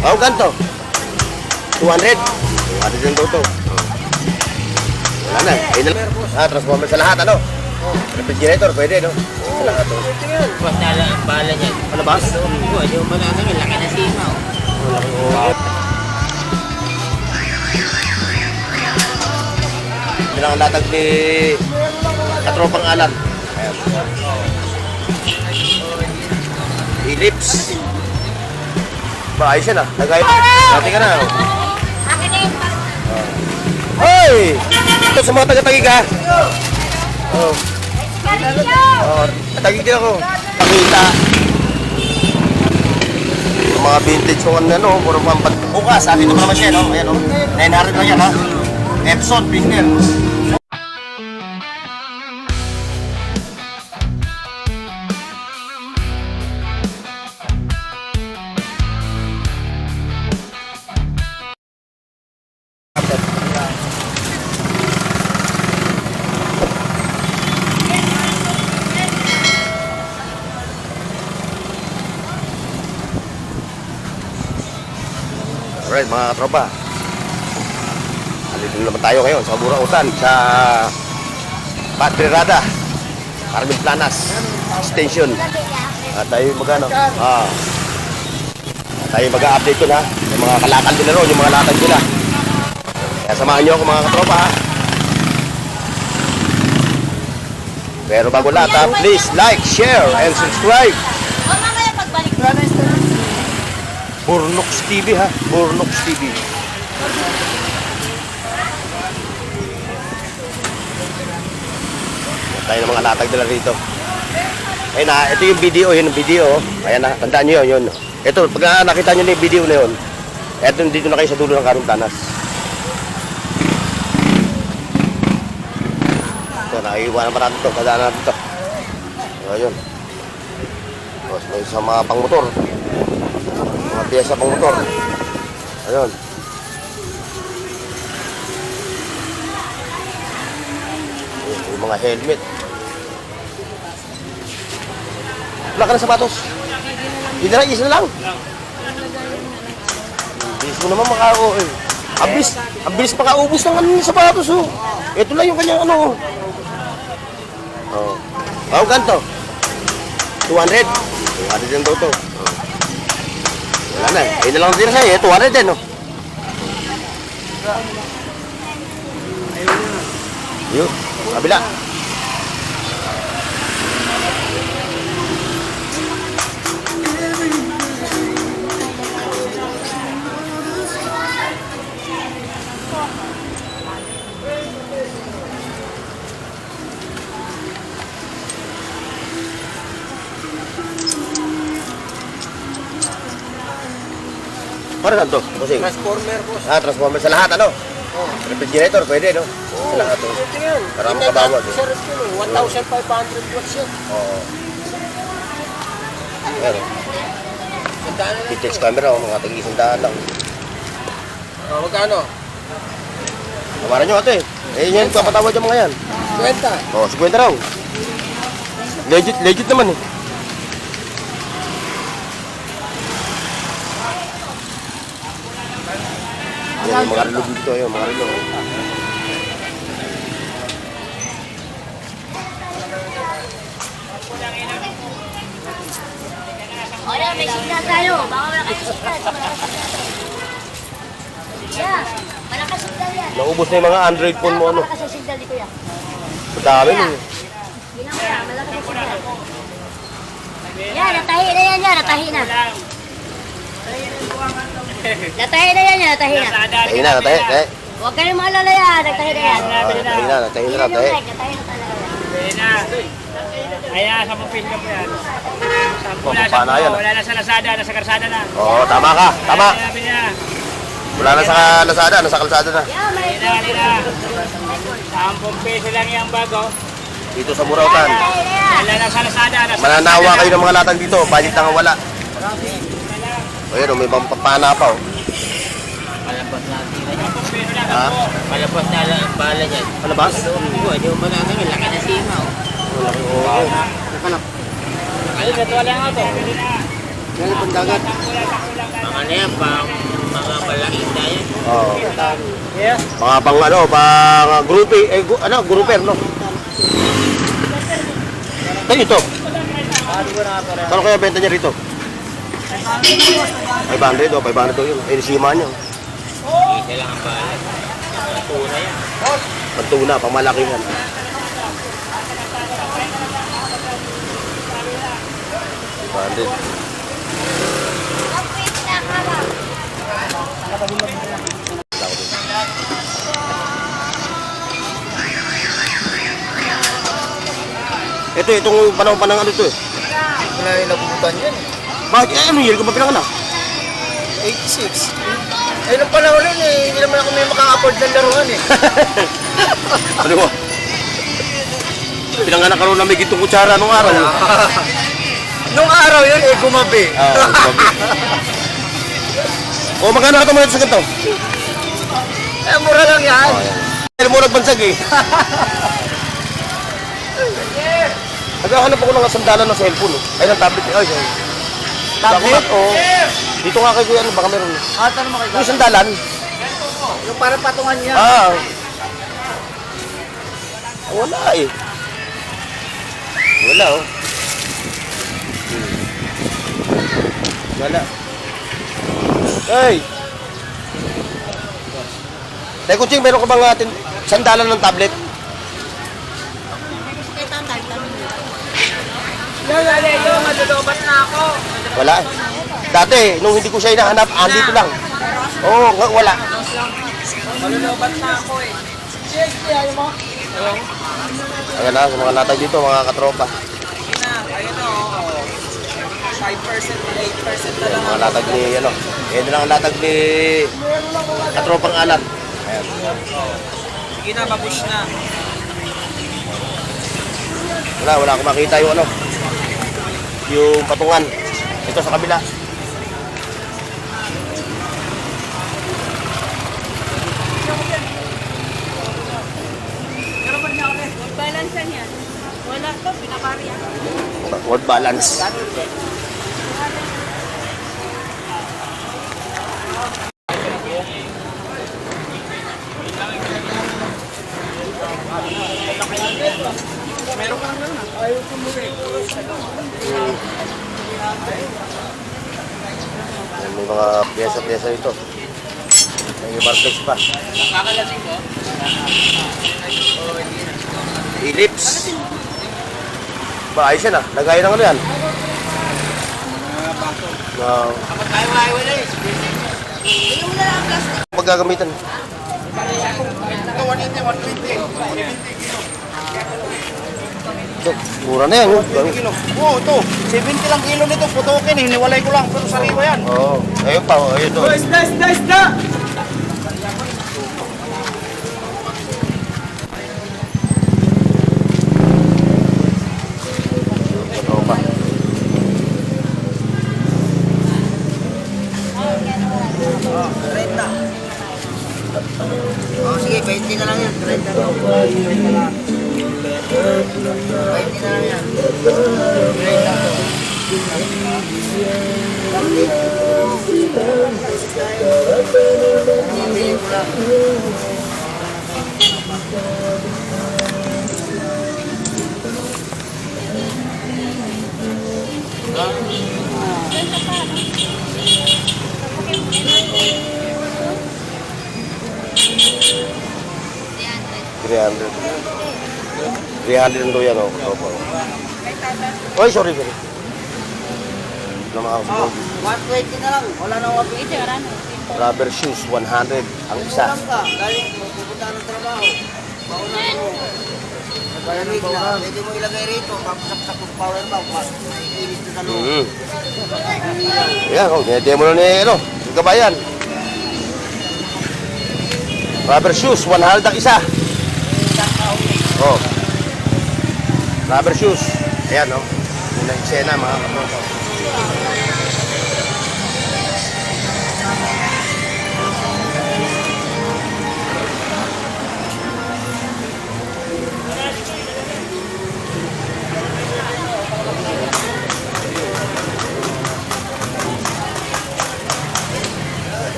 Oh, ganito. 200. 200 yung daw to. Wala na. Ayun na lang. Ah, transformer sa lahat, ano? Refrigerator, pwede, no? Sa lahat, oh. Bas na lang ang bala niyan. Palabas? Oo, yung banana niya, laki na sima. oh. Yun ang latag ni Katropang Alan. Ayan. Ellipse. Ba, ayos yan ah. Nagay. Dati ka na. oh. Hoy! Ito sa mga taga-tagig ha. Oh. Oh, tagig din ako. Pakita. Yung mga vintage kung ano, ano, puro pampat. Bukas, akin ito pa naman siya, no? Ayan, oh. 900 na yan, ha? Epson, Pinger. Alright, mga katropa. Alito naman tayo ngayon sa Burautan, sa Patrirada, Carmen Planas Station. At tayo magano? Ah. Tayo mag-update na. Yung mga kalakal nila ron, yung mga lakad nila. Kaya samahan niyo ako mga katropa ha. Pero bago lahat ha, please like, share, and subscribe. O mamaya pagbalik ko. Burnox TV ha, Burnox TV. Tayo ng mga latag nila rito. Ayun na, ito yung video, yun yung video. Ayan na, tandaan nyo yun, yun. Ito, pag nakita nyo na yung video na yun, eto dito na kayo sa dulo ng Karuntanas. Ito, nakaiwanan pa natin ito, kadaan natin ito. Ayun. Tapos may isa mga pangmotor. Mga piyesa pang motor. Ayun. Yung mga helmet. Wala ka ng sapatos. Yun na lang, isa na lang. Bilis mo naman makao eh. Abis, abis makaubos ng ano sapatos oh. Ito lang yung kanyang ano oh. Oh. Oh, ganito. 200. 200 yung daw to. Oh. Wala na. Ayun lang din sa'yo. Ito, 200 din, no? Yun. Kabila. Para saan to? Kusing. Transformer, boss. Ah, transformer sa lahat, ano? Refrigerator, pwede, no? Sa lahat, oh. Yun. Para makabawag, eh. Sa ref yun, eh. 1,500 watts yun. Oo. Pero, Magkano lang vintage ito? camera, oh, mga tag-isang daan lang. Oh, magkano? Tamaran nyo, ate. Eh, yan, papatawad yung mga yan. 20. Oh, 50 raw. Legit, legit naman, eh. Yan, yung mga relo dito, yung mga relo. O yan, may signal tayo. Baka malakas yung signal. Malakas yung yung signal yan. Naubos na yung mga Android phone mo, ano. Malakas yung signal dito yan. Sa dami, eh. Bilang mo yan, malakas yung signal. Yan, natahi na yan yan, natahi na. Natahi na yan yan, natahi na. Tayo na, tayo, tayo. Huwag kayong maalala yan, natahi na yan. Ah, Tayo na, tayo na, Yan yung mic, natahi na talaga yan. Pwede na. Kaya sa pupis ka po yan. Sampu na, sampu. yan? Wala na sa Lazada, nasa karsada na. Oo, tama ka, tama. Sabi niya, Wala na sa Lazada, nasa kalsada na. Yan, may Nila, nila. Sampung peso lang yung bago. Dito sa Burautan. natahi na yan. Wala na sa Lazada, nasa Mananawa kayo ng mga latag dito, budget na nga wala. O yun, oh, may pampapana pa oh. Palabas na tira niya. Ha? Palabas na lang ang bala niyan. Palabas? Oo, yung banana niya, laki na sima. oh. Oo. Ayun, ito ako. Pwede na. Yan yung pandagat. Mga ano yan, pang mga balahinda yan. Oo. Yeah. Mga pang ano, pang grupi, eh, ano, grouper, no? Tayo ito. Kano kaya benta niya rito? 500 o, 500 o yun. Eh, sima niya. Isa lang ang balat. Mga tuna yan. Pagtuna, pamalaki yan. Bandit. Ito, itong panahon pa ng ano ito eh. Wala yung nabutan yan. Bakit? Eh, ano yun? Kung ba pinanganak? 86. Ay, nung panahon nun eh, hindi naman ako may maka-afford ng laruan eh. Ano mo? Pinanganak ka na may gitong kutsara nung araw. nung araw yun eh, gumabi. Oo, grabe. O, magkano ka ito sa ganito? eh, mura lang yan. Alam mo nagbansag eh. Naghahanap ako ng sandalan ng cellphone. eh. Ay, ng tablet. eh. Ay, ay. Tablet? Oo. Dito nga kay Kuya, ano, baka meron. Ah, tanong mo kay Yung sandalan. Yung parang patungan niya. Ah. Wala eh. Wala oh. Hmm. Wala. Hey! Tay Kuching, meron ka bang atin sandalan ng tablet? Lalayo, madulobat na ako. Wala. Dati, nung hindi ko siya hinahanap, andito lang. Oo, nga, wala. Madulobat na ako eh. Cheers, ayaw mo? Ayan na, sa mga latag dito, mga katropa. Na, ayun o. 5% to 8% na Ayan, mga latag ni, ano, yan lang ang latag ni katropang alan. Ayan. Sige na, babush na. Wala, wala akong makita yung ano, yung patungan. Ito sa kabila. Balance yan. Wala to, pinapariya. Word balance. Ayan, May mga pyesa-pyesa dito. May barflex pa. Kakalasing ko? Ellipse. Ba, ayos yan ah. Lagay ng ano yan. Uh, Kapag tayo maiwala eh. paggagamitan. Ito, 180, 120. Ito, mura na yan. oh. Ganun. Kilo. Oo, ito. 70 lang kilo nito. Putukin eh. Hiniwalay ko lang. Pero sariwa yan. Oo. Ayun pa, oh, ayun to. Isda, isda, isda! Pa. Oh, sige, 20 na lang yan. 30 na lang. 300. 300 ang duyan, oh. Opo. Oy, sorry, sorry. Lumakaw sa Oh, bogey. 120 na lang. Wala nang mapigit. Wala na. Rubber shoes, 100 ang isa. Kulang ka. Galing, pupunta ng trabaho. Baunan mo. Malamig na. Mo ilagay rito. Papasaksak ng power bank. Mas mainit na loob. Mm. Ayan, oh, dinedemo na ni, ano, yung kabayan. Rubber shoes, 100 isa. Isang. Oh. Rubber shoes. Ayan, no? Yun ang eksena, mga kaproto.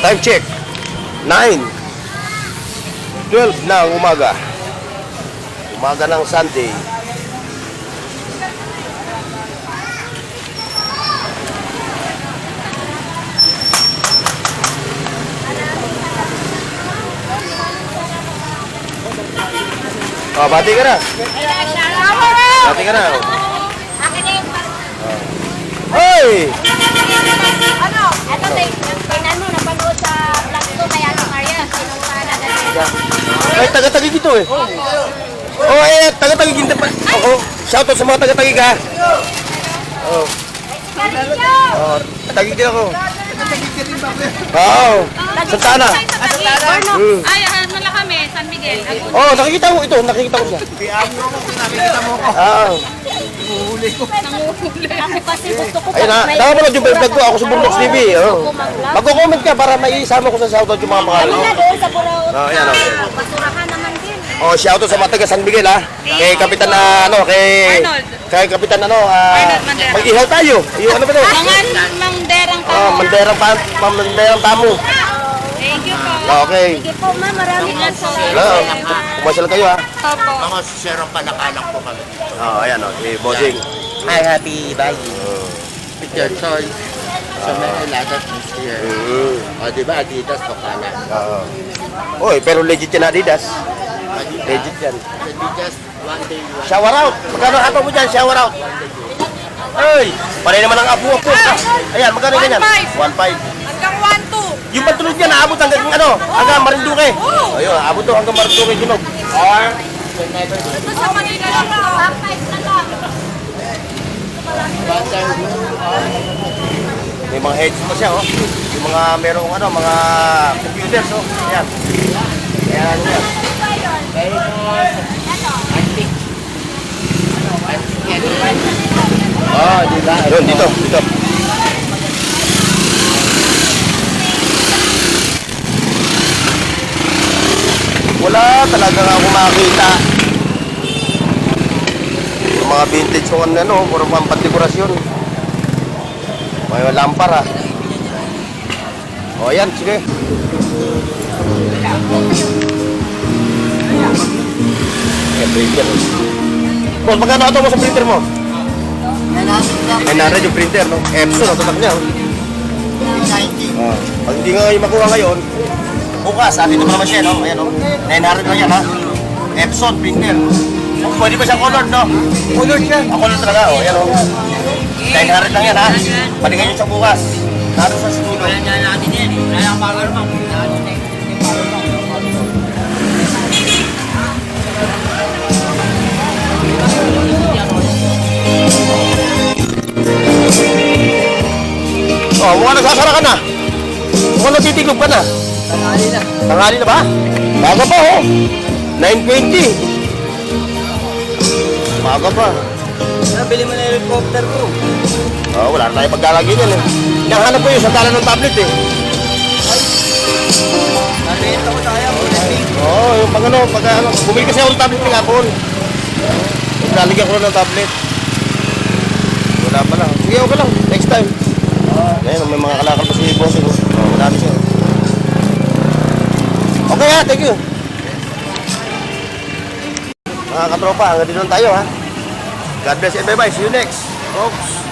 Time check. 9. 12 na umaga. Umaga ng Sunday. Oh, bati ka na. Bati ka na. oh. Hoy! Ano? Ito, tingnan mo, napanood sa vlog to kay Ate Maria. Sinungahan na natin. Ay, taga-tagig ito eh. Oh, eh, taga-tagig hindi pa. Ako, shoutout sa mga taga-tagig ha. Oh, oh, tagig din ako. Oo. Santana. Ay, ano lang kami, San Miguel. Ako, Oh, nakikita mo ito, nakikita ko siya. Ah, Ako kasi gusto ko ayun ha. Tama mo lang yung vlog ko, ako sa Burnox TV. Oh. Magko-comment ka para maisama ko sa shoutout yung mga pangalan. Kanina doon sa Burao. Oh, yan, oh, yan. Basurahan naman din. Oh, shoutout sa mga taga San Miguel ha. Kay Kapitan na ano, kay Arnold. kay Kapitan ano, ah, Arnold mag-ihaw tayo. Yung ano ba 'to? mga mangderang pa. Ah, manderang pa, manderang tamo. Okay. Sige po, ma'am. Maraming salamat. Hello. Kumasyal kayo ha. Opo. Mga serong panakalang po kami. Oh, ayan oh, si Bossing. Hi, happy bye. With your choice. So, may lot of things here. Mm. O, di ba, Adidas, Tokala. Oo. Oy, pero legit yan Adidas. Adidas. Legit yan. Adidas, one day, one Shower out. Magkano ato mo dyan? Shower out. Ay, panay naman ang apo-apo. Ah, ayan, magkano ganyan? 1.5. Hanggang 1-2. Yung pantulog niya, naabot hanggang ano? Hanggang Marinduque. Ayun, abot to hanggang Marinduque kinog. Or, Ito sa Manila lang po. Pampay na lang. may mga heads pa siya, oh. Yung mga merong ano, mga computers, oh. Ayan. Ayan, ano yan. Oh, di ba? Ayun, dito, dito. Wala talaga ako makita. Yung mga vintage kung ano, puro pang pandekorasyon. May lampara. O, ayan, sige. Ayan, printer. Boss, magkano ito mo sa printer mo? May naran yung printer, no? Epson, ang tatak niya. oh. Ah. Pag hindi nga makuha ngayon, bukas, atin ito naman siya, no? Ayan, no? 900 lang yan, ha? Epson printer. Oh, pwede ba siyang color, no? Color siya. Ah, color talaga, oh. Ayan, oh. 900 lang yan, ha? Palingan nyo siya bukas. Naro sa studio. natin yan. Wala lang power bank. Oh, mukhang nagsasara ka na. Mukhang natitiglog ka na. Tangali na. Tanghali na ba? Baga pa, oh. 9.20. Baga pa. Nabili mo na yung helicopter ko. Oh, wala na tayo paglalagay yan eh. Hinahanap ko yung sa ng tablet eh. Nabenta ko tayo. Oo, oh, yung pag ano, pag ano, bumili kasi ako ng tablet ng Apple. Lalagyan ko ng tablet. Wala pa lang. Sige, okay lang. Next time. Ngayon, may mga kalakal pa si Bossing. Oh, wala na siya. Okay ha, thank you. Mga katropa, hanggang lang tayo ha. God bless and bye-bye. See you next, folks.